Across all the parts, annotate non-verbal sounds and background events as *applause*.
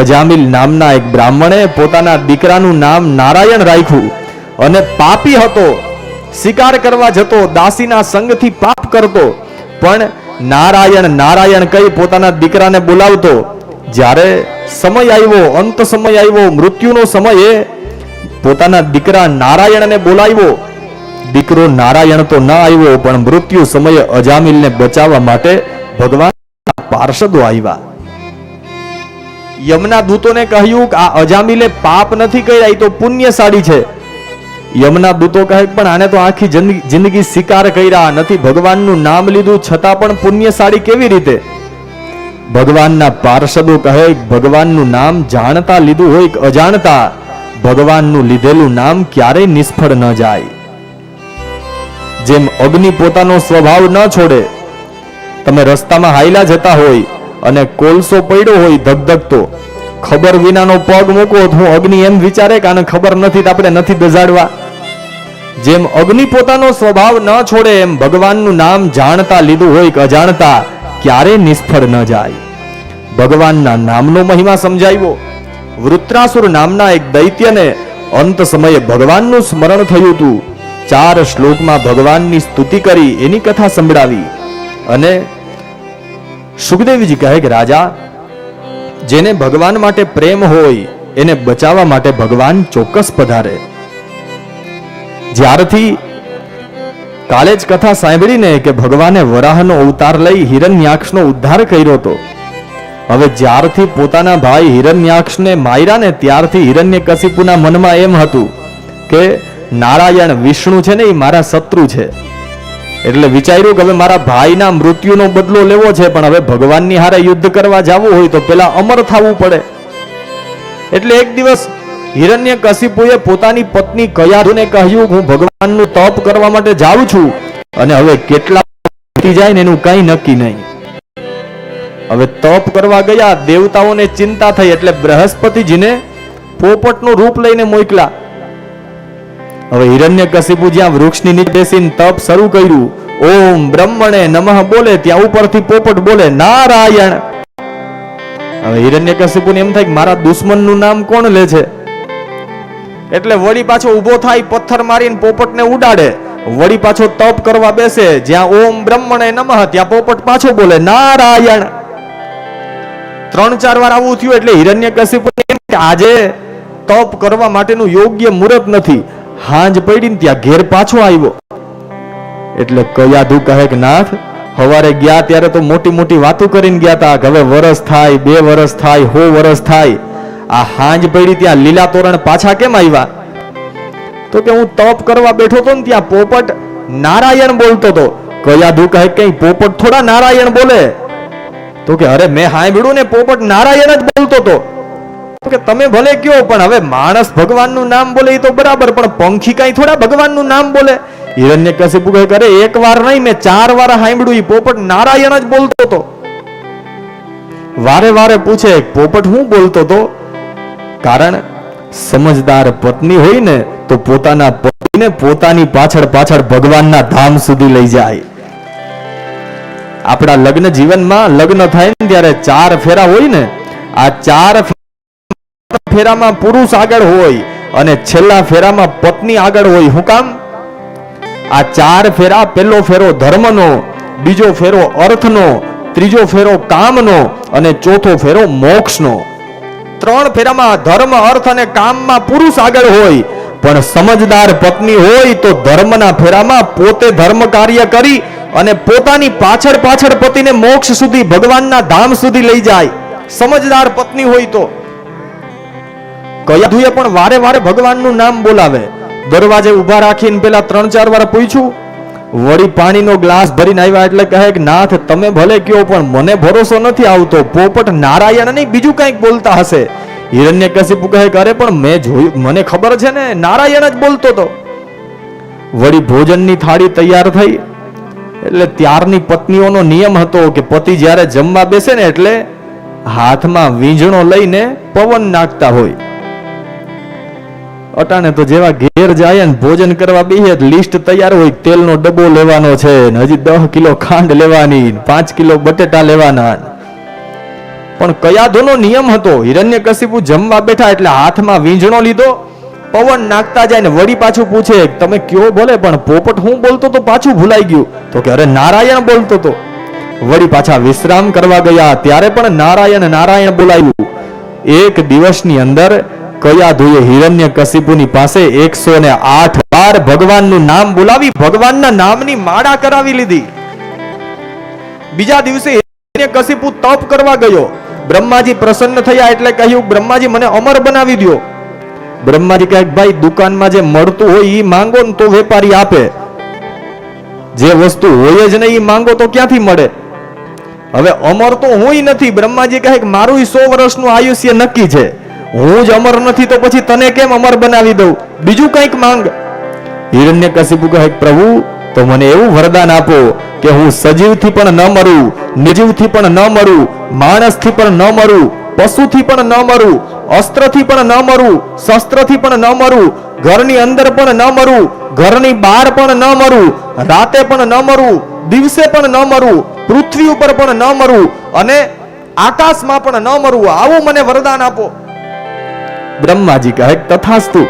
અજામિલ નામના એક બ્રાહ્મણે પોતાના દીકરાનું નામ નારાયણ રાખ્યું અને પાપી હતો. શિકાર કરવા જતો, દાસીના સંગથી પાપ કરતો. પણ નારાયણ નારાયણ કહી પોતાના દીકરાને બોલાવતો, જ્યારે સમય આવ્યો, અંત સમય આવ્યો, મૃત્યુનો સમય એ પોતાના દીકરા નારાયણને બોલાવ્યો. દીકરો નારાયણ તો ન આવ્યો, પણ મૃત્યુ સમયે અજામિલને બચાવવા માટે ભગવાન પાર્ષદો આવ્યા. યમના દૂતોને કહ્યું કે આ અજામિલે પાપ નથી કર્યા તો પુણ્યશાળી છે. યમના દૂતો કહે પણ આને તો આખી જિંદગી શિકાર કર્યા, નથી ભગવાનનું નામ લીધું, છતાં પણ પુણ્યશાળી કેવી રીતે? ભગવાનના પાર્ષદો કહે, ભગવાનનું નામ જાણતા લીધું હોય કે અજાણતા, ભગવાનનું લીધેલું નામ ક્યારેય નિષ્ફળ ન જાય. જેમ અગ્નિ પોતાનો સ્વભાવ ન છોડે, તમે રસ્તામાં હાયલા જતા હોય અને કોલસો પડ્યો હોય ધગધગતો. ખબર વિનાનો પગ મૂકો તો હું અગ્નિ એમ વિચારે કે આને ખબર નથી તો આપણે નથી દજાડવા જેમ અગ્નિ પોતાનો સ્વભાવ ન છોડે, એમ ભગવાનનું નામ જાણતા લીધું હોય કે અજાણતા, ક્યારે નિષ્ફળ ન જાય. ભગવાનના નામનો મહિમા સમજાવ્યો. વૃત્રાસુર નામના એક દૈત્યને અંત સમયે ભગવાનનું સ્મરણ થયું હતું. ચાર શ્લોકમાં ભગવાનની સ્તુતિ કરી, એની કથા સંભળાવી. અને સુખદેવજી કહે કે, રાજા, જેને ભગવાન માટે પ્રેમ હોય, એને બચાવવા માટે ભગવાન ચોક્કસ પધારે. જ્યારથી કાલે જ કથા સાંભળીને કે ભગવાને વરાહનો અવતાર લઈ હિરણ્યાક્ષનો ઉદ્ધાર કર્યો હતો. હવે જ્યારથી પોતાના ભાઈ હિરણ્યાક્ષને માર્યા ને ત્યારથી હિરણ્યકશિપુના મનમાં એમ હતું કે, નારાયણ વિષ્ણુ છે ને એ મારા શત્રુ છે. એટલે વિચાર્યું કે હવે મારા ભાઈના મૃત્યુનો બદલો લેવો છે, પણ હવે ભગવાનની હારે યુદ્ધ કરવા જવું હોય તો પેલા અમર થવું પડે. એટલે એક દિવસ હિરણ્ય કશિપુએ પોતાની પત્ની કયાધુને કહ્યું, હું ભગવાનનું તપ કરવા માટે જાઉં છું અને હવે કેટલા જાય ને એનું કઈ નક્કી નહીં. હવે તપ કરવા ગયા, દેવતાઓને ચિંતા થઈ એટલે બૃહસ્પતિજીને પોપટનું રૂપ લઈને મોકલા હવે હિરણ્ય કશિપુ જ્યાં વૃક્ષની નીચે બેસીને તપ શરૂ કર્યું ઓમ બ્રહ્મણે નમઃ બોલે, ત્યાં ઉપરથી પોપટ બોલે, નારાયણ. હવે હિરણ્ય કશિપુને એમ થાય કે મારા દુશ્મનનું નામ કોણ લે છે? એટલે વળી પાછો ઊભો થાય, પથ્થર મારીને પોપટને ઉડાડે. વળી પાછો તપ કરવા બેસે, જ્યાં ઓમ બ્રહ્મણે નમઃ, ત્યાં પોપટ પાછો બોલે, નારાયણ. ત્રણ ચાર વાર આવું થયું એટલે હિરણ્ય આજે તપ કરવા માટેનું યોગ્ય મુહૂર્ત નથી. હાંજ પડી ને ત્યાં ઘેર પાછો આવ્યો. એટલે કયાધુ કહે કે, નાથ, હવારે ગયા ત્યારે તો મોટી મોટી વાતો કરીને ગયા હતા હવે વરસ થાય, બે વરસ થાય, હો વરસ થાય. આ હાંજ પડી ત્યાં લીલા તોરણ પાછા કેમ આવ્યા? તો કે, હું તપ કરવા બેઠો તો ને ત્યાં પોપટ નારાયણ બોલતો તો. કયાધુ કહે કે, કઈ પોપટ થોડા નારાયણ બોલે? તો કે, અરે, મેં સાંભળ્યું ને, પોપટ નારાયણ જ બોલતો તો. કે તમે ભલે કયો પણ હવે માણસ ભગવાનનું નામ બોલે એ તો બરાબર, પણ પંખી કઈ થોડા ભગવાનનું નામ બોલે? હિરણ્ય કશિપુ કહે કરે, એક વાર નહીં, મેં ચાર વાર સાંભળ્યું પોપટ નારાયણ જ બોલતો હતો. વારે વારે પૂછે પોપટ હું બોલતો હતો? કારણ સમજદાર પત્ની હોય ને, તો પોતાના પતિને પોતાની પાછળ પાછળ ભગવાનના ધામ સુધી લઈ જાય. આપણા લગ્ન જીવનમાં લગ્ન થાય ને ત્યારે ચાર ફેરા હોય ને, આ ચાર ફેરામાં પુરુષ આગળ હોય અને છેલ્લા ફેરામાં પત્ની આગળ હોય, હું કામ? આ ચાર ફેરા, પહેલો ફેરો ધર્મનો, બીજો ફેરો અર્થનો, ત્રીજો ફેરો કામનો અને ચોથો ફેરો મોક્ષનો. ત્રણ ફેરામાં ધર્મ, અર્થ અને કામમાં પુરુષ આગળ હોય, પણ સમજદાર પત્ની હોય તો ધર્મના ફેરામાં પોતે ધર્મ કાર્ય કરી અને પોતાની પાછળ પાછળ પતિને મોક્ષ સુધી, ભગવાનના ધામ સુધી લઈ જાય. સમજદાર પત્ની હોય તો. કયાધુએ પણ વારે વારે ભગવાનનું નામ બોલાવે. દરવાજે ઊભા રાખીને પેલા ત્રણ ચાર વાર પૂછ્યું, વળી પાણીનો ગ્લાસ ભરીને આવ્યા એટલે કહે કે, નાથ, તમે ભલે કયો, પણ મને ભરોસો નથી આવતો. પોપટ નારાયણ નહીં, બીજું કંઈક બોલતા હશે. હિરણ્ય કશિપુ કહે અરે, પણ મેં જોયું, મને ખબર છે ને, નારાયણ જ બોલતો તો વળી ભોજનની થાળી તૈયાર થઈ. એટલે ત્યારની પત્નીઓનો નિયમ હતો કે પતિ જ્યારે જમવા બેસે ને એટલે હાથમાં વીંઝણો લઈને પવન નાખતા હોય. અટાણે તો જેવા ઘેર જાય ને ભોજન કરવા બેહીએ લિસ્ટ તૈયાર હોય તેલનો ડબ્બો લેવાનો છે ને હજી દસ કિલો ખાંડ લેવાની પાંચ કિલો બટેટા લેવાના પણ કયાધુનો નિયમ હતો? હિરણ્યકશિપુ જમવા બેઠા એટલે હાથમાં વીંઝણો લીધો. પવન નાખતા જાય ને વળી પાછું પૂછે, તમે કયો બોલે? પણ પોપટ હું બોલતો તો પાછું ભૂલાઈ ગયું. તો કે, અરે નારાયણ બોલતો તો. વળી પાછા વિશ્રામ કરવા ગયા, ત્યારે પણ નારાયણ નારાયણ બોલાયું. એક દિવસની અંદર કયાધુએ હિરણ્ય કશિપુની પાસે એકસો ને આઠ વાર ભગવાનનું નામ બોલાવી ભગવાનના નામની માળા કરાવી લીધી. બીજા દિવસે હિરણ્યકશિપુ તપ કરવા ગયો. બ્રહ્માજી પ્રસન્ન થયા એટલે કહ્યું, બ્રહ્માજી, મને અમર બનાવી દ્યો. બ્રહ્માજી કહે, ભાઈ, દુકાનમાં જે મળતું હોય એ માંગો ને તો વેપારી આપે. જે વસ્તુ હોય જ નહીં એ માંગો તો ક્યાંથી મળે? હવે અમર તો હુંય નથી. બ્રહ્માજી કહે, મારું સો વર્ષનું આયુષ્ય નક્કી છે. હું જ અમર નથી તો પછી તને કેમ અમર બનાવી દઉં બીજું કંઈક માંગ હિરણ્યકશિપુ કહે પ્રભુ તો મને એવું વરદાન આપો કે હું સજીવથી પણ ન મરું નિર્જીવથી પણ ન મરું માણસથી પણ ન મરું પશુથી પણ ન મરું અસ્ત્રથી પણ ન મરું શસ્ત્રથી પણ ન મરું ઘરની અંદર પણ ન મરું ઘરની બહાર પણ ન મરું રાતે પણ ન મરું દિવસે પણ ન મરું પૃથ્વી ઉપર પણ ન મરું અને આકાશમાં પણ ન મરું આવું મને વરદાન આપો બ્રહ્માજી કહે, તથાસ્તુ.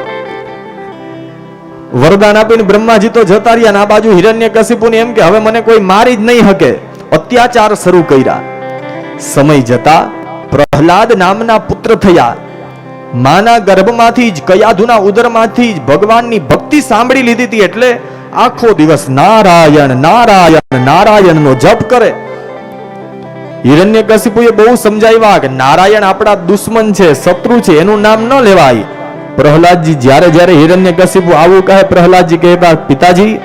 વરદાન આપીને બ્રહ્માજી તો જતા રહ્યા ને આ બાજુ હિરણ્યકશિપુને એમ કે, હવે મને કોઈ મારી જ નહીં હકે. અત્યાચાર શરૂ કર્યા. સમય જતા પ્રહલાદ નામના પુત્ર થયા. માના ગર્ભમાંથી જ, કયાધુના ઉદરમાંથી જ ભગવાનની ભક્તિ સાંભળી લીધી હતી એટલે આખો દિવસ નારાયણ નારાયણ, નારાયણનો જપ કરે. હિરણ્યકશિપુએ બહુ સમજાવ્યા કે નારાયણ આપણા દુશ્મન છે, શત્રુ છે, એનું નામ ન લેવાય. પ્રહલાદજી જ્યારે જ્યારે હિરણ્યકશિપુ આવું કહે, પ્રહલાદજી કહેતા, પિતાજી,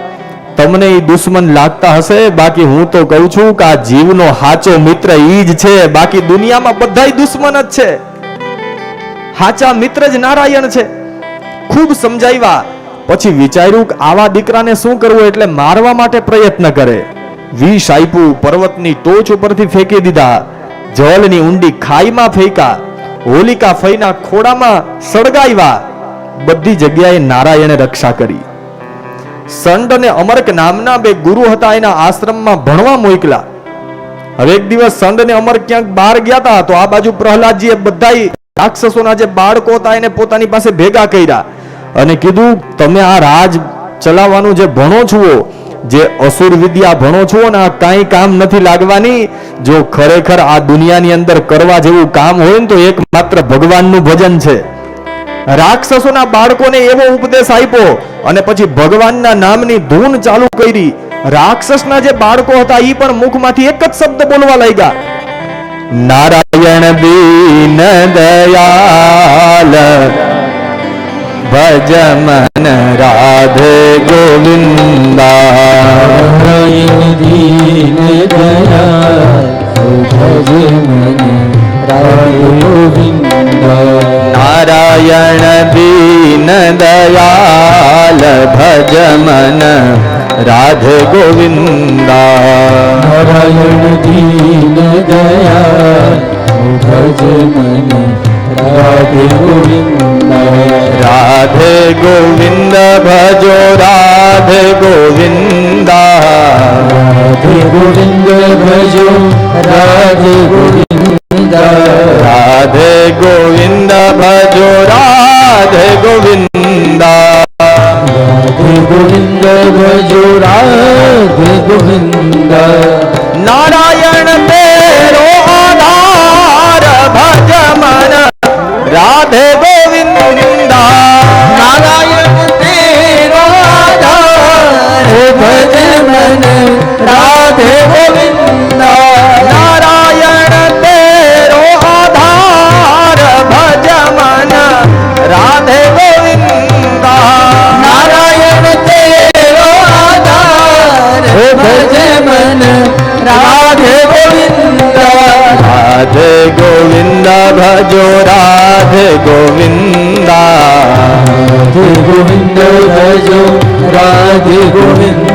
તમને એ દુશ્મન લાગતા હશે? બાકી હું તો કહું છું કે આ જીવનો હાચો મિત્ર ઈ જ છે. બાકી દુનિયામાં બધાય દુશ્મન જ છે. હાચા મિત્ર જ નારાયણ છે. ખૂબ સમજાવ્યા. પછી વિચાર્યું કે આવા દીકરાને શું કરવું એટલે મારવા માટે પ્રયત્ન કરે. વિષ આપ્યું, પર્વતની ટોચ ઉપરથી ફેંકી દીધા. જળની ઊંડી ખાઈમાં ફેંકા હોલિકા ફઈના ખોડામાં સળગાવ્યા. બધી જગ્યાએ નારાયણે રક્ષા કરી. સંડ અને અમરક નામના બે ગુરુ હતા એના આશ્રમમાં ભણવા મોકલા. હવે એક દિવસ સંડ અને અમર ક્યાંક બહાર ગયા હતા તો આ બાજુ પ્રહલાદજીએ બધા રાક્ષસોના જે બાળકો હતા એને પોતાની પાસે ભેગા કર્યા અને કીધું, તમે આ રાજ ચલાવવાનું જે ભણો છો જે અસુર વિદ્યા ભણો છો ને આ કાંઈ કામ નથી લાગવાની, જો ખરેખર આ દુનિયાની અંદર કરવા જેવું કામ હોય ને તો એકમાત્ર ભગવાનનું ભજન છે. રાક્ષસોના બાળકોને એવો ઉપદેશ આપ્યો અને પછી ભગવાનના નામની ધૂન ચાલુ કરી. રાક્ષસના જે બાળકો હતા એ પણ મુખમાંથી એક જ શબ્દ બોલવા લાગ્યા. નારાયણ દીન દયાલ. ભજ મન રાધે ગોવિંદા. દીન ભજ મન નારાયણ દીન દયાલ ભજ મન રાધે ગોવિંદા. નારાયણ દીન દયાલ ભજ મન રાધે ગોવિંદ રાધે ગોવિંદ ભજો રાધે ગોવિંદ રાધે ગોવિંદ ભજો રાધે ગોવિંદ રાધે ગોવિંદ ભજો રાધે ગોવિંદ રાધે ગોવિંદ ભજો રાધે ગોવિંદ નારાયણ તેરો રાધે ગોવિંદ ભજો રાધે ગોવિંદા. રાધે ગોવિંદ ભજો રાધે ગોવિંદ.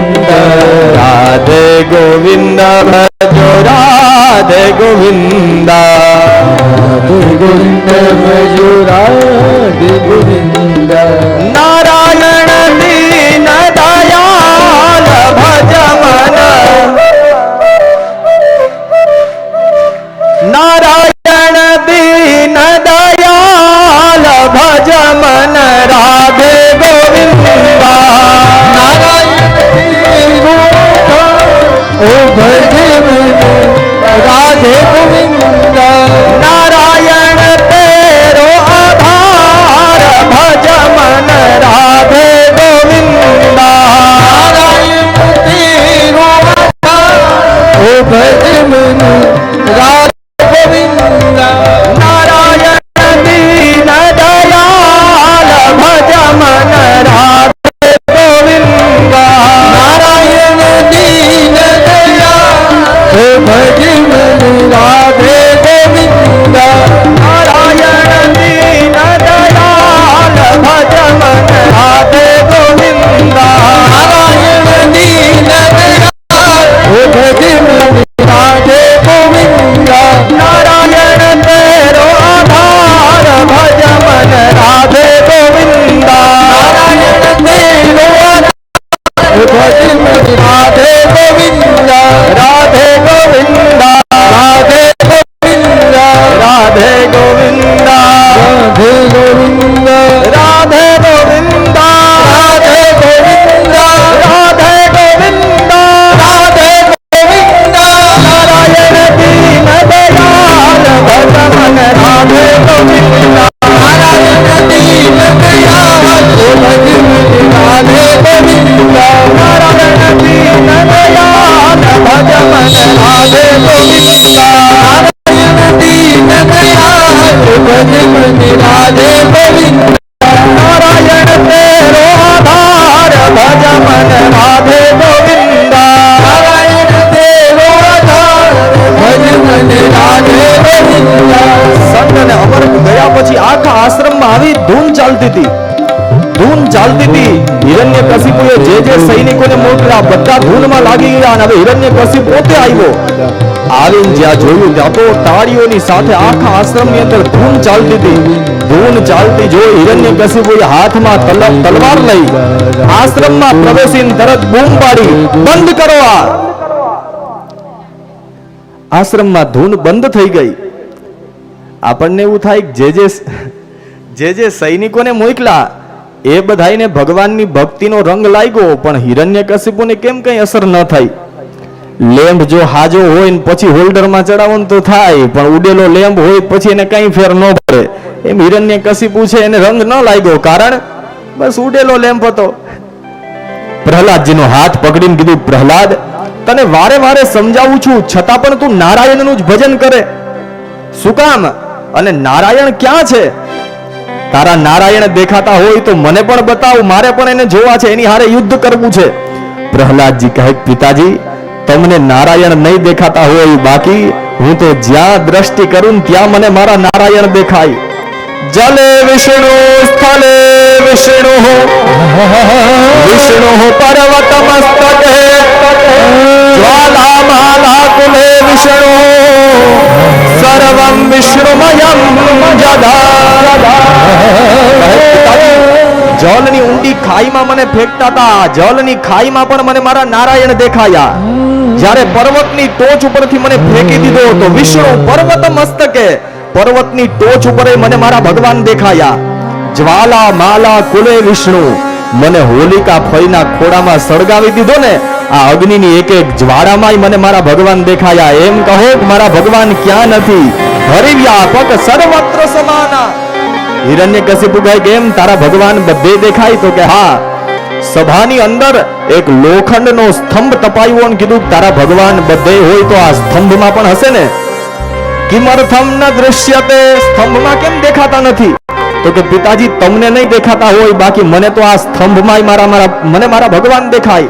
રાધે ગોવિંદ ભજો રાધે ગોવિંદા. રાધે ગોવિંદ ભજો રાધે ગોવિંદ. Hallelujah. જે જે સૈનિકોને મોકલ્યા બધા ધૂનમાં લાગી ગયા અને હવે હિરણ્ય પોતે આવ્યો. આવીને જ્યાં જોયું ત્યાં તો તાળીઓની સાથે આખા આશ્રમની અંદર ધૂન ચાલતી હતી. ધૂન ચાલતી જોઈ હિરણ્ય કશિપુએ હાથમાં તલ- તલવાર લઈ આશ્રમમાં પ્રવેશીને તરત બૂમ પાડી બંધ કરો આ. આશ્રમમાં ધૂન બંધ થઈ ગઈ. આપણને એવું થાય જે જે જે જે સૈનિકોને મોકલા એ બધાઈને ભગવાનની ભક્તિનો રંગ લાગ્યો, પણ હિરણ્યકશિપુને કેમ કંઈ અસર ન થઈ લેમ્પ જો હાજો હોય ને પછી હોલ્ડરમાં ચડાવવાનું તો થાય, પણ ઉડેલો લેમ્પ હોય પછી એને કંઈ ફેર ન પડે. એમ હિરણ્યકશિપુ છે એને રંગ ન લાગ્યો, કારણ બસ ઉડેલો લેમ્પ હતો. પ્રહલાદજીનો હાથ પકડીને કીધું, પ્રહલાદ, તને વારે વારે સમજાવું છું, છતાં પણ તું નારાયણનું જ ભજન કરે. શું કામ? અને નારાયણ ક્યાં છે? તારા નારાયણ દેખાતા હોય તો મને પણ બતાવ મારે પણ એને જોવા છે એની હારે યુદ્ધ કરવું છે. પ્રહલાદજી કહે પિતાજી તમને નારાયણ નહીં દેખાતા હોય બાકી હું તો જ્યાં દ્રષ્ટિ કરું ત્યાં મને મારા નારાયણ દેખાય. જલે વિષ્ણુ સ્થલે વિષ્ણુ *laughs* વિષ્ણુ પર્વત મસ્તકે ખાઈમાં મને ફેંકતા હતા જળની ખાઈમાં પણ મને મારા નારાયણ દેખાયા. જ્યારે પર્વતની ટોચ ઉપરથી મને ફેંકી દીધો તો વિષ્ણુ પર્વત મસ્તકે, પર્વતની ટોચ ઉપર મને મારા ભગવાન દેખાયા. જ્વાલા, માલા, કુલે વિષ્ણુ, મને હોલિકા ફઈના ખોડામાં સળગાવી દીધો ને, આ અગ્નિની એક એક જ્વાળામાંય મને મારા ભગવાન દેખાયા. એમ કહો મારા ભગવાન ક્યાં નથી? હરિવ્યાપક સર્વત્ર સમાના. હિરણ્ય કશિપુ કહે કેમ તારા ભગવાન બધે દેખાય. તો કે, હા. સભાની અંદર એક લોખંડનો સ્તંભ તપાયો અને કીધું, તારા ભગવાન બધે હોય તો આ સ્તંભમાં પણ હશે ને? કિમર્થમ ન દૃશ્યતે, સ્તંભમાં કેમ દેખાતા નથી? તો કે, પિતાજી, તમને નહીં દેખાતા હોય, બાકી મને તો આ સ્તંભમાં મારા મારા, મને મારા ભગવાન દેખાય.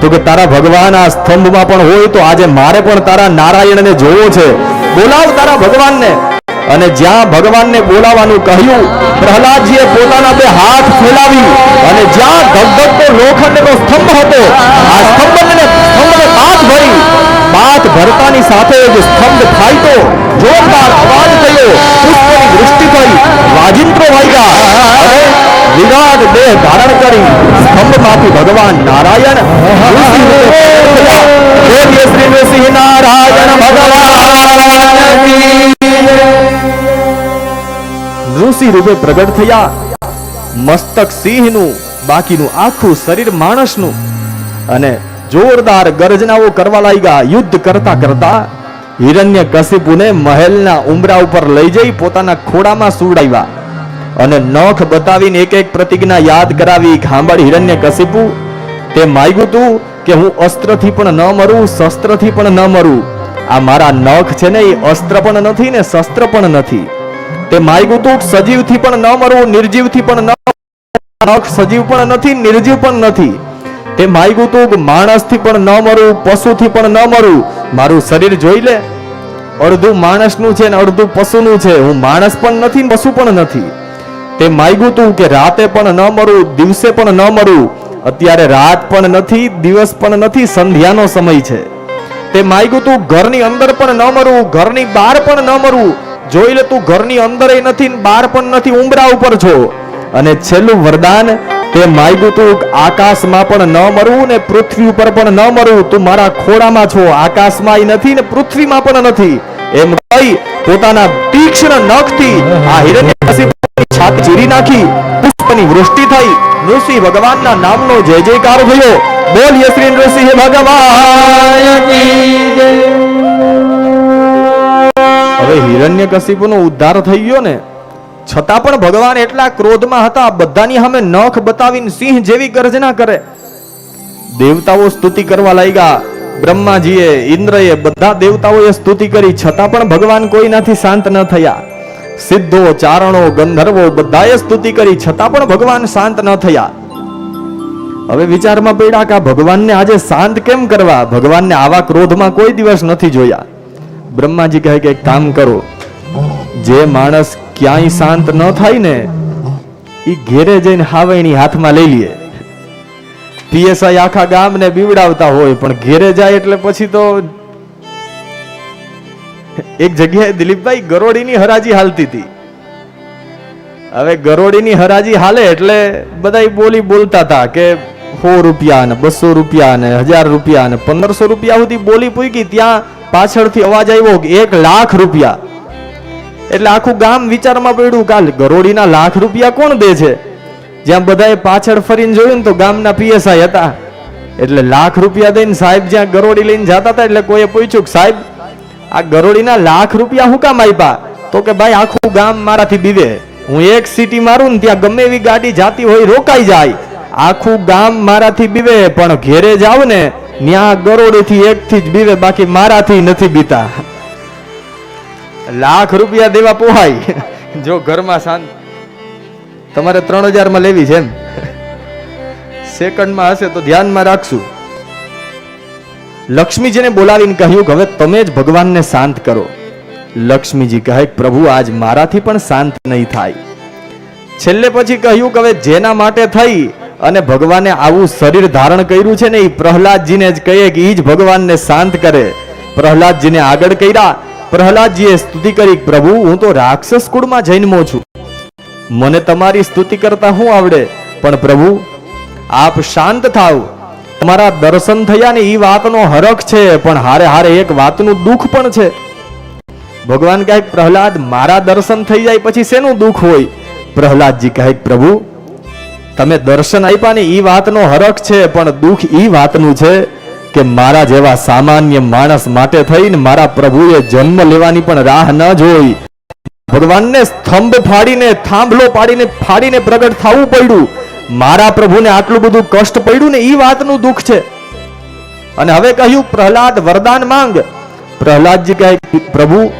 તો કે, તારા ભગવાન આ સ્તંભમાં પણ હોય તો આજે મારે પણ તારા નારાયણને જોવો છે. બોલાવ તારા ભગવાનને. અને જ્યાં ભગવાનને બોલાવવાનું કહ્યું, પ્રહલાદજીએ પોતાના બે હાથ ફેલાવી અને જ્યાં ધગધગતો લોખંડનો સ્તંભ હતો, આ સ્તંભને સ્તંભને બાથ ભરી બાથ ભરતાની સાથે જ સ્તંભ ફાટ્યો જોરદાર અવાજ થયો, પુષ્પની વૃષ્ટિ થઈ, વાજિંત્રો વાગ્યા વિરાટ દેહ ધારણ કરી સ્તંભમાંથી ભગવાન નારાયણ જય. શ્રી નૃસિંહ નારાયણ ભગવાન ઋષિ રૂપે પ્રગટ થયા. મસ્તક સિંહનું, બાકીનું આખું શરીર માણસનું. અને જોરદાર ગર્જનાઓ કરવા લાગ્યા. યુદ્ધ કરતા કરતા હિરણ્ય કશિપુને મહેલના ઉમરા ઉપર લઈ જઈ પોતાના ખોડામાં સુવડાવ્યા. અને નખ બતાવીને એક એક પ્રતિજ્ઞા યાદ કરાવી. ખાંભળ હિરણ્ય કશિપુ તે માગ્યું તું કે હું અસ્ત્રથી પણ ન મરું, શસ્ત્રથી પણ ન મરું. આ મારા નખ છે ને એ અસ્ત્ર પણ નથી ને શસ્ત્ર પણ નથી. તે માયગું તું સજીવથી પણ ન મરવું, નિર્જીવથી પણ ન નખ સજીવ પણ નથી, નિર્જીવ પણ નથી. તે માયગું તું માણસથી પણ ન મરવું, પશુથી પણ ન મરવું. મારું શરીર જોઈ લે. અડધું માણસનું છે ને અડધું પશુનું છે. હું માણસ પણ નથી પશુ પણ નથી. તે માગ્યું તું કે રાતે પણ ન મરું, દિવસે પણ ન મરું. અત્યારે રાત પણ નથી, દિવસ પણ નથી, સંધ્યાનો સમય છે. તે માગ્યું, તું ઘરની અંદર પણ ન મરવું ઘરની બહાર પણ ન મરવું જોઈ લે, તું ઘરની અંદર નથી બહાર પણ નથી ઉમરા ઉપર છો. અને છેલ્લું વરદાન, તે માગ્યું, તું આકાશમાં પણ ન મરવું ને પૃથ્વી ઉપર પણ ન મરવું તું મારા ખોળામાં છો, આકાશમાં નથી ને પૃથ્વીમાં પણ નથી. એમ કહી પોતાના તીક્ષ્ણ નખથી આ હિરણ્યકશિપુની છાતી ચીરી નાખી. પુષ્પની વૃષ્ટિ થઈ. નૃસિંહ ભગવાનના નામનો જય જયકાર થયો. બોલીએ શ્રી નૃસિંહ ભગવાન હવે હિરણ્યકશિપુનો ઉદ્ધાર થઈ ગયો ને, છતાં પણ ભગવાન એટલા ક્રોધમાં હતા, બધાની સામે નખ બતાવીને સિંહ જેવી ગર્જના કરે. દેવતાઓ સ્તુતિ કરવા લાગ્યા. બ્રહ્માજીએ, ઇન્દ્રએ બધા દેવતાઓએ સ્તુતિ કરી, છતાં પણ ભગવાન કોઈનાથી શાંત ન થયા. સિદ્ધો, ચારણો, ગંધર્વો બધાએ સ્તુતિ કરી, છતાં પણ ભગવાન શાંત ન થયા. હવે વિચારમાં પડ્યા કે આ ભગવાનને આજે શાંત કેમ કરવા? ભગવાનને આવા ક્રોધમાં કોઈ દિવસ નથી જોયા. બ્રહ્માજી કહે કે કામ કરો. જે માણસ ક્યાંય શાંત ન થાય ને એ ઘેરે જઈને હાવેણી હાથમાં લઈ લે. પીએસઆઈ આખા ગામને બીવડાવતા હોય, પણ ઘેરે જાય એટલે પછી તો એક જગ્યાએ દિલીપભાઈ ગરોડીની હરાજી હાલતી હતી. હવે ગરોડીની હરાજી હાલે એટલે બધા બોલી બોલતા હતા કે સો રૂપિયા ને બસો રૂપિયા ને હજાર રૂપિયા ને પંદરસો રૂપિયા સુધી બોલી પૂકી ત્યાં પાછળથી અવાજ આવ્યો કે એક લાખ રૂપિયા. એટલે આખું ગામ વિચારમાં પડ્યું કાલ ગરોડીના લાખ રૂપિયા કોણ દે છે? જ્યાં બધાએ પાછળ ફરીને જોયું ને તો ગામના પીએસઆઈ હતા. એટલે લાખ રૂપિયા દઈને સાહેબ જ્યાં ગરોડી લઈને જતા હતા એટલે કોઈએ પૂછ્યું કે સાહેબ, આ ગરોડીના લાખ રૂપિયા હું કામ આપ્યા તો કે ભાઈ, આખું ગામ મારાથી બીવે. હું એક સિટી મારું ને ત્યાં ગમે એવી ગાડી જાતી હોય રોકાઈ જાય. આખું ગામ મારાથી બીવે, પણ ઘેરે જાવ ને ત્યાં ગરોડીથી એકથી જ બીવે, બાકી મારાથી નથી બીતા. લાખ રૂપિયા દેવા પોહાય. જો ઘરમાં શાંત, તમારે ત્રણ હજારમાં લેવી છે એમ. સેકન્ડમાં હશે તો ધ્યાનમાં રાખશું. લક્ષ્મીજીને બોલાવીને કહ્યું કે હવે તમે જ ભગવાનને શાંત કરો. લક્ષ્મીજી કહે, પ્રભુ, આજ મારાથી પણ શાંત નહીં થાય. છેલ્લે પછી કહ્યું કે હવે જેના માટે થઈ અને ભગવાને આવું શરીર ધારણ કર્યું છે ને એ પ્રહલાદજીને જ કહીએ કે એ જ ભગવાનને શાંત કરે. પ્રહલાદજીને આગળ કર્યા. પ્રહલાદજીએ સ્તુતિ કરી, પ્રભુ, હું તો રાક્ષસ કુળમાં જન્મો છું. મને તમારી સ્તુતિ કરતા શું આવડે. પણ પ્રભુ, આપ શાંત થાવ. તમારા દર્શન થયા ને એ વાતનો હરખ છે, પણ હારે હારે એક વાતનું દુઃખ પણ છે. ભગવાન કહે, પ્રહલાદ, મારા દર્શન થઈ જાય પછી શેનું દુઃખ હોય? પ્રહલાદજી કહે, પ્રભુ તમે દર્શન આપ્યા ને એ વાતનો હરખ છે, પણ દુઃખ એ વાતનું છે કે મારા જેવા સામાન્ય માણસ માટે થઈને મારા પ્રભુએ જન્મ લેવાની પણ રાહ ન જોઈ. ભગવાનને સ્તંભ ફાડીને, થાંભલો પાડીને, ફાડીને પ્રગટ થવું પડ્યું. મારા પ્રભુને આટલું બધું કષ્ટ પડ્યું ને એ વાતનું દુઃખ છે. અને હવે કહ્યું, પ્રહલાદ, વરદાન માંગ. પ્રહલાદજી કહે, પ્રભુ,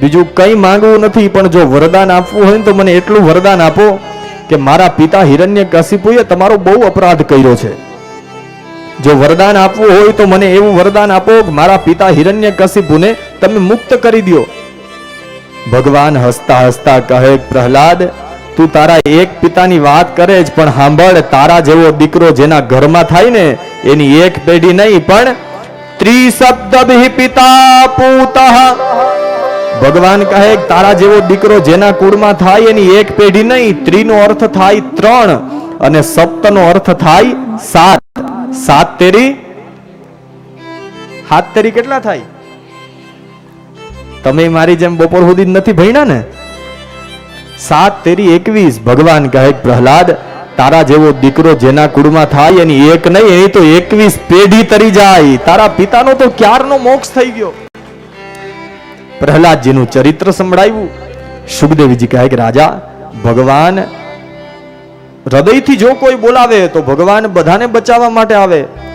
બીજું કંઈ માંગવું નથી, પણ જો વરદાન આપવું હોય ને તો મને એટલું વરદાન આપો. કે મારા પિતા હિરણ્ય કશિપુએ તમારો બહુ અપરાધ કર્યો છે. જો વરદાન આપવું હોય તો મને એવું વરદાન આપો મારા પિતા હિરણ્ય કશિપુને તમે મુક્ત કરી દો ભગવાન હસતા હસતા કહે, પ્રહલાદ, તું તારા એક પિતાની વાત કરે જ, પણ સાંભળ તારા જેવો દીકરો જેના ઘરમાં થાય ને, એની એક પેઢી નહીં, પણ ત્રિશબ્દ પિતા પૂતઃ ભગવાન કહે, તારા જેવો દીકરો જેના કુળમાં થાય એની એક પેઢી નહીં, ત્રીનો અર્થ થાય ત્રણ અને સપ્તનો અર્થ થાય સાત. સાત તેરી? હાથ તેરી કેટલા થાય? તમે મારી જેમ બપોર સુધી નથી ભણ્યા ને? સાત તેરી એકવીસ, ભગવાન કહે, પ્રહલાદ, તારા જેવો દીકરો જેના કુળમાં થાય એની એક નહીં એની તો એકવીસ પેઢી તરી જાય. તારા પિતાનો તો ક્યારનો મોક્ષ થઈ ગયો? પ્રહલાદજીનું ચરિત્ર સંભળાવ્યું સુખદેવજી કહે કે, રાજા, ભગવાન હૃદયથી જો કોઈ બોલાવે તો ભગવાન બધાને બચાવવા માટે આવે.